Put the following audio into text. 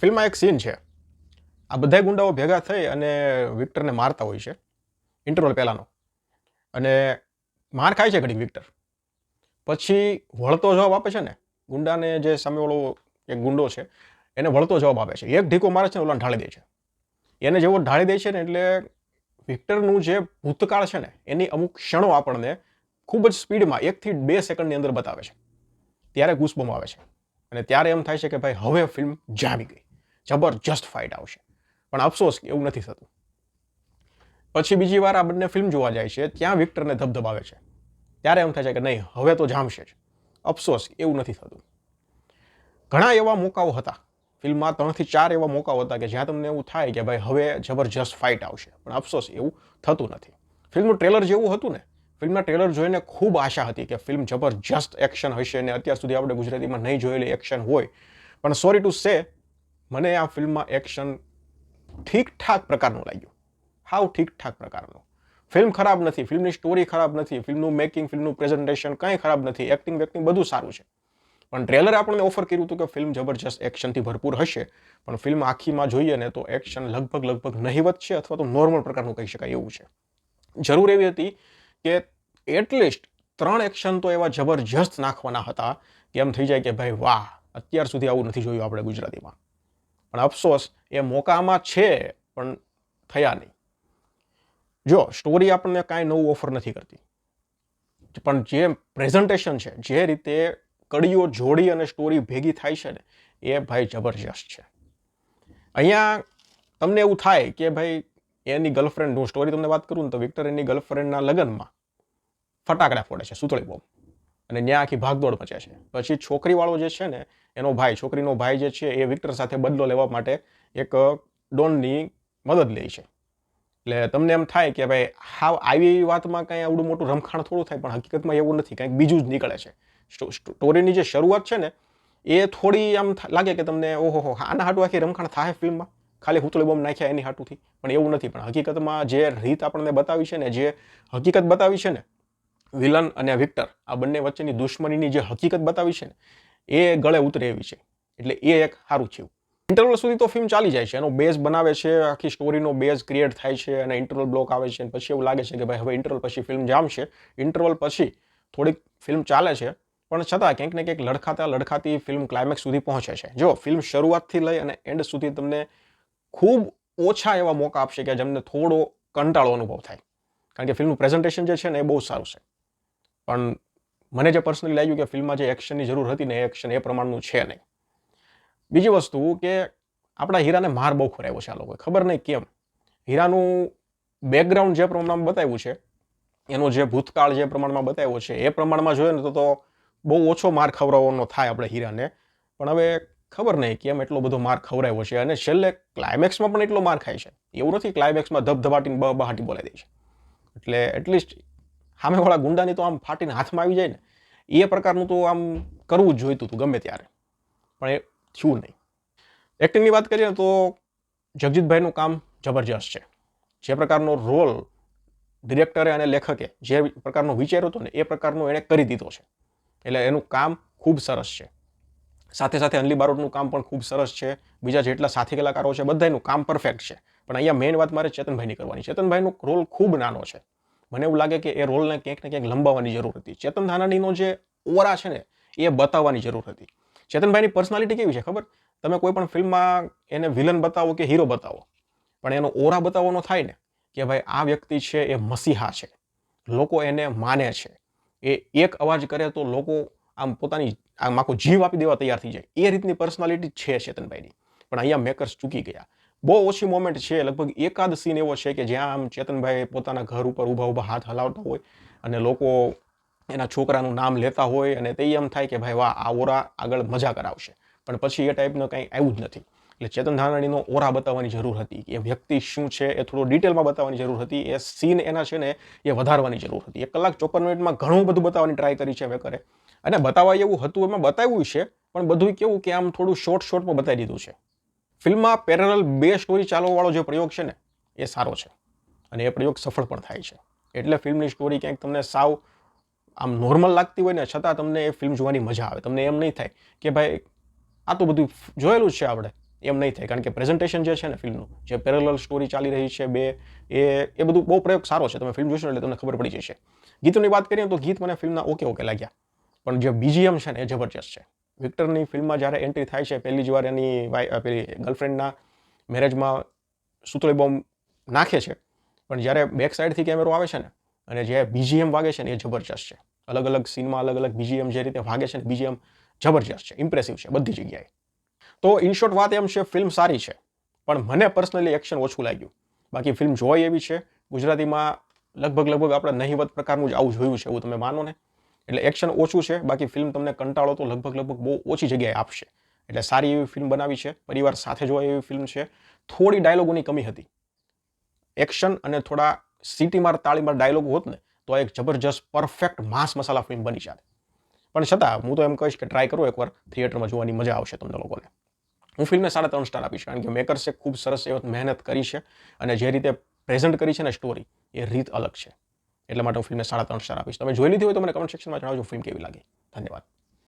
ફિલ્મમાં એક સીન છે. આ બધા ગુંડાઓ ભેગા થઈ અને વિક્ટરને મારતા હોય છે. ઇન્ટરવલ પહેલાંનો. અને માર ખાય છે ઘડીક વિક્ટર. પછી વળતો જવાબ આપે છે ને, ગુંડાને જે સામેવાળો એક ગુંડો છે, એને વળતો જવાબ આપે છે. એક ઢીકો મારે છે ને ઓલાને ઢાળી દે છે. એને જેવો ઢાળી દે છે ને એટલે વિક્ટરનું જે ભૂતકાળ છે ને, એની અમુક ક્ષણો આપણને ખૂબ જ સ્પીડમાં એકથી બે સેકન્ડની અંદર બતાવે છે. ત્યારે ગુસબમ આવે છે. અને ત્યારે એમ થાય છે કે ભાઈ, હવે ફિલ્મ જામી ગઈ. જબરજસ્ત ફાઇટ આવશે. પણ અફસોસ કે એવું નથી થતું. પછી બીજી વાર આ બંને ફિલ્મ જોવા જાય છે, ત્યાં વિક્ટરને ધબધબાવે છે. ત્યારે એમ થાય છે કે નહીં, હવે તો જામશે જ. અફસોસ એવું નથી થતું. ઘણા એવા મોકાઓ હતા. ફિલ્મમાં ત્રણથી ચાર એવા મોકાઓ હતા કે જ્યાં તમને એવું થાય કે ભાઈ હવે જબરજસ્ત ફાઇટ આવશે. પણ અફસોસ એવું થતું નથી. ફિલ્મનું ટ્રેલર જેવું હતું ને, ફિલ્મના ટ્રેલર જોઈને ખૂબ આશા હતી કે ફિલ્મ જબરજસ્ત એક્શન હશે અને અત્યાર સુધી આપણે ગુજરાતીમાં નહીં જોયેલી એક્શન હોય. પણ સોરી ટુ સે મને આ ફિલ્મમાં એક્શન ઠીકઠાક પ્રકારનું લાગ્યું. હાવ ઠીકઠાક પ્રકારનું. ફિલ્મ ખરાબ નથી, ફિલ્મની સ્ટોરી ખરાબ નથી, ફિલ્મનું મેકિંગ ફિલ્મનું પ્રેઝન્ટેશન કંઈ ખરાબ નથી એક્ટિંગ વેક્ટિંગ બધું સારું છે. પણ ટ્રેલરે આપણને ઓફર કર્યું હતું કે ફિલ્મ જબરજસ્ત એક્શનથી ભરપૂર હશે, પણ ફિલ્મ આખીમાં જોઈએ ને તો એક્શન લગભગ લગભગ નહિવત છે અથવા તો નોર્મલ પ્રકારનું કહી શકાય એવું છે. જરૂર એવી હતી કે એટલીસ્ટ ત્રણ એક્શન તો એવા જબરજસ્ત નાખવાના હતા કે એમ થઈ જાય કે ભાઈ વાહ, અત્યાર સુધી આવું નથી જોયું આપણે ગુજરાતીમાં. પણ અફસોસ એ મોકામાં છે, પણ થયા નહીં. જો સ્ટોરી આપણને કાંઈ નવું ઓફર નથી કરતી. પણ જે પ્રેઝન્ટેશન છે, જે રીતે કડીઓ જોડી અને સ્ટોરી ભેગી થાય છે ને, એ ભાઈ જબરજસ્ત છે. અહીંયા તમને એવું થાય કે ભાઈ, એની ગર્લફ્રેન્ડ હું સ્ટોરી તમને વાત કરું ને તો વિક્ટર એની ગર્લફ્રેન્ડના લગ્નમાં ફટાકડા ફોડે છે, સુતળી બોમ્બ અને ત્યાં આખી ભાગદોડ મચે છે. પછી છોકરીવાળો જે છે ને, એનો ભાઈ, છોકરીનો ભાઈ જે છે એ વિક્ટર સાથે બદલો લેવા માટે એક ડોનની મદદ લે છે. એટલે તમને એમ થાય કે ભાઈ હાવ આવી વાતમાં કાંઈ આવડું મોટું રમખાણ થોડું થાય, પણ હકીકતમાં એવું નથી, કંઈક બીજું જ નીકળે છે. સ્ટો- સ્ટોરીની જે શરૂઆત છે ને, એ થોડી આમ લાગે કે તમને, ઓહો આના હાટું આખી રમખાણ થાય ફિલ્મમાં? ખાલી હુતળી બોમ્બ નાખ્યા એની હાટુથી? પણ એવું નથી, પણ હકીકતમાં જે રીત આપણને બતાવી છે ને, જે હકીકત બતાવી છે ને વિલન અને વિક્ટર, આ બંને વચ્ચેની દુશ્મનીની જે હકીકત બતાવી છે ને, એ ગળે ઉતરે એવી છે. એટલે એ એક સારું થયું. ઇન્ટરવલ સુધી તો ફિલ્મ ચાલી જાય છે. એનો બેઝ બનાવે છે, આખી સ્ટોરીનો બેઝ ક્રિએટ થાય છે અને ઇન્ટરવલ બ્લોક આવે છે અને પછી એવું લાગે છે કે ભાઈ હવે ઇન્ટરવલ પછી ફિલ્મ જામશે. ઇન્ટરવલ પછી થોડીક ફિલ્મ ચાલે છે, પણ છતાં ક્યાંક ને ક્યાંક લડખાતા લડખાતી ફિલ્મ ક્લાઇમેક્સ સુધી પહોંચે છે. જો ફિલ્મ શરૂઆતથી લઈ અને એન્ડ સુધી તમને ખૂબ ઓછા એવા મોકા આપશે કે જેમને થોડો કંટાળો અનુભવ થાય. કારણ કે ફિલ્મનું પ્રેઝન્ટેશન જે છે ને એ બહુ સારું છે. પણ મને જે પર્સનલી લાગ્યું કે ફિલ્મમાં જે એક્શનની જરૂર હતી ને એ એક્શન એ પ્રમાણનું છે નહીં. બીજી વસ્તુ કે આપણા હીરાને માર બહુ ખોરાવ્યો છે આ લોકોએ. ખબર નહીં કેમ? હીરાનું બેકગ્રાઉન્ડ જે પ્રમાણમાં બતાવ્યું છે, એનો જે ભૂતકાળ જે પ્રમાણમાં બતાવ્યો છે, એ પ્રમાણમાં જોઈએ ને તો તો બહુ ઓછો માર ખવડાવવાનો થાય આપણે હીરાને. પણ હવે ખબર નહીં કેમ એટલો બધો માર ખવડાવ્યો છે અને છેલ્લે ક્લાઇમેક્સમાં પણ એટલો માર ખાય છે. એવું નથી ક્લાઇમેક્સમાં ધબધબાટીને બહાટી બોલાઈ દે છે. એટલે એટલીસ્ટ સામેવાળા ગુંડાની તો આમ ફાટીને હાથમાં આવી જાય ને, એ પ્રકારનું તો આમ કરવું જ જોઈતું હતું ગમે ત્યારે. પણ એ થયું નહીં. એક્ટિંગની વાત કરીએ તો જગજીતભાઈનું કામ જબરજસ્ત છે. જે પ્રકારનો રોલ ડિરેક્ટરે અને લેખકે જે પ્રકારનો વિચાર હતો ને, એ પ્રકારનો એણે કરી દીધો છે. એટલે એનું કામ ખૂબ સરસ છે. સાથે સાથે અનલી બારોટનું કામ પણ ખૂબ સરસ છે. બીજા જેટલા સાથી કલાકારો છે બધાનું કામ પરફેક્ટ છે. પણ અહીંયા મેઇન વાત મારે ચેતનભાઈની કરવાની. ચેતનભાઈનો રોલ ખૂબ નાનો છે. મને એવું લાગે કે એ રોલને ક્યાંક ને ક્યાંક લંબાવવાની જરૂર હતી. ચેતન ધાનાણીનો જે ઓરા છે ને, એ બતાવવાની જરૂર હતી. ચેતનભાઈની પર્સનાલિટી કેવી છે ખબર? તમે કોઈ પણ ફિલ્મમાં એને વિલન બતાવો કે હીરો બતાવો, પણ એનો ઓરા બતાવવાનો થાય ને, કે ભાઈ આ વ્યક્તિ છે એ મસીહા છે. લોકો એને માને છે. એ એક અવાજ કરે તો લોકો આમ પોતાની આમ આખો જીવ આપી દેવા તૈયાર થઈ જાય. એ રીતની પર્સનાલિટી છે ચેતનભાઈની. પણ અહીંયા મેકર્સ ચૂકી ગયા. બહુ ઓછી મોમેન્ટ છે. લગભગ એકાદ સીન એવો છે કે જ્યાં આમ ચેતનભાઈ પોતાના ઘર ઉપર ઊભા ઊભા હાથ હલાવતા હોય અને લોકો એના છોકરાનું નામ લેતા હોય અને તે એમ થાય કે ભાઈ વાહ, આ ઓરા આગળ મજા કરાવશે. પણ પછી એ ટાઈપનું કંઈ આવ્યું જ નથી. એટલે ચેતન ધાનાણીનો ઓરા બતાવવાની જરૂર હતી. એ વ્યક્તિ શું છે એ થોડો ડિટેલમાં બતાવવાની જરૂર હતી. એ સીન એના છે ને એ વધારવાની જરૂર હતી. એક કલાક ચોપન મિનિટમાં ઘણું બધું બતાવવાની ટ્રાય કરી છે હવે કરે અને બતાવવા એવું હતું એમાં બતાવ્યું છે, પણ બધું કેવું કે આમ થોડું શોર્ટ શોર્ટમાં બતાવી દીધું છે. ફિલ્મમાં પેરેલલ બે સ્ટોરી ચાલવાવાળો જે પ્રયોગ છે ને, એ સારો છે. અને એ પ્રયોગ સફળ પણ થાય છે. એટલે ફિલ્મની સ્ટોરી ક્યાંક તમને સાવ આમ નોર્મલ લાગતી હોય ને, છતાં તમને એ ફિલ્મ જોવાની મજા આવે. તમને એમ નહીં થાય કે ભાઈ, આ તો બધું જોયેલું છે આપણે. એમ નહીં થાય. કારણ કે પ્રેઝન્ટેશન જે છે ને ફિલ્મનું, જે પેરેલલ સ્ટોરી ચાલી રહી છે બે, એ એ બધું બહુ પ્રયોગ સારો છે. તમે ફિલ્મ જોશો એટલે તમને ખબર પડી જશે. ગીતોની વાત કરીએ તો ગીત મને ફિલ્મના ઓકે ઓકે લાગ્યા. પણ જે બીજીએમ છે ને, એ જબરજસ્ત છે. વિક્ટરની ફિલ્મમાં જ્યારે એન્ટ્રી થાય છે, પહેલી જ વાર એની વાઈ પેલી ગર્લફ્રેન્ડના મેરેજમાં સુતળી બોમ્બ નાખે છે. પણ જ્યારે બેક સાઈડથી કેમેરો આવે છે ને, અને જે બીજીએમ વાગે છે ને, એ જબરજસ્ત છે. અલગ અલગ સીનમાં અલગ અલગ બીજીએમ જે રીતે વાગે છે ને બીજીએમ જબરજસ્ત છે ઇમ્પ્રેસિવ છે, બધી જગ્યાએ. તો ઇન શોર્ટ વાત એમ છે ફિલ્મ સારી છે. પણ મને પર્સનલી એક્શન ઓછું લાગ્યું. બાકી ફિલ્મ જોવાય એવી છે. ગુજરાતીમાં લગભગ લગભગ આપણે નહીવત પ્રકારનું જ આવું જોયું છે, એવું તમે માનો ને. એટલે એક્શન ઓછું છે, બાકી ફિલ્મ તમને કંટાળો તો લગભગ લગભગ બહુ ઓછી જગ્યાએ આપશે. એટલે સારી એવી ફિલ્મ બનાવી છે, પરિવાર સાથે જોવા એવી ફિલ્મ છે. થોડી ડાયલોગોની કમી હતી. એક્શન અને થોડા સિટીમાર તાળીમાર ડાયલોગ હોત ને, તો એક જબરજસ્ત પરફેક્ટ માસ મસાલા ફિલ્મ બની જાત. પણ છતાં, હું તો એમ કહીશ કે ટ્રાય કરો એકવાર થિયેટરમાં જોવાની મજા આવશે તમને લોકોને. હું ફિલ્મને સાડા ત્રણ સ્ટાર આપીશ, કારણ કે મેકર્સે ખૂબ સરસ એવી મહેનત કરી છે અને જે રીતે પ્રેઝન્ટ કરી છે ને સ્ટોરી એ રીત અલગ છે. એટલા માટે હું ફિલ્મને સાડા ત્રણ સ્ટાર આપીશ. તમે જોઈ લીધી હોય તો મને કમેન્ટ સેક્શનમાં જણાવજો ફિલ્મ કેવી લાગી? ધન્યવાદ.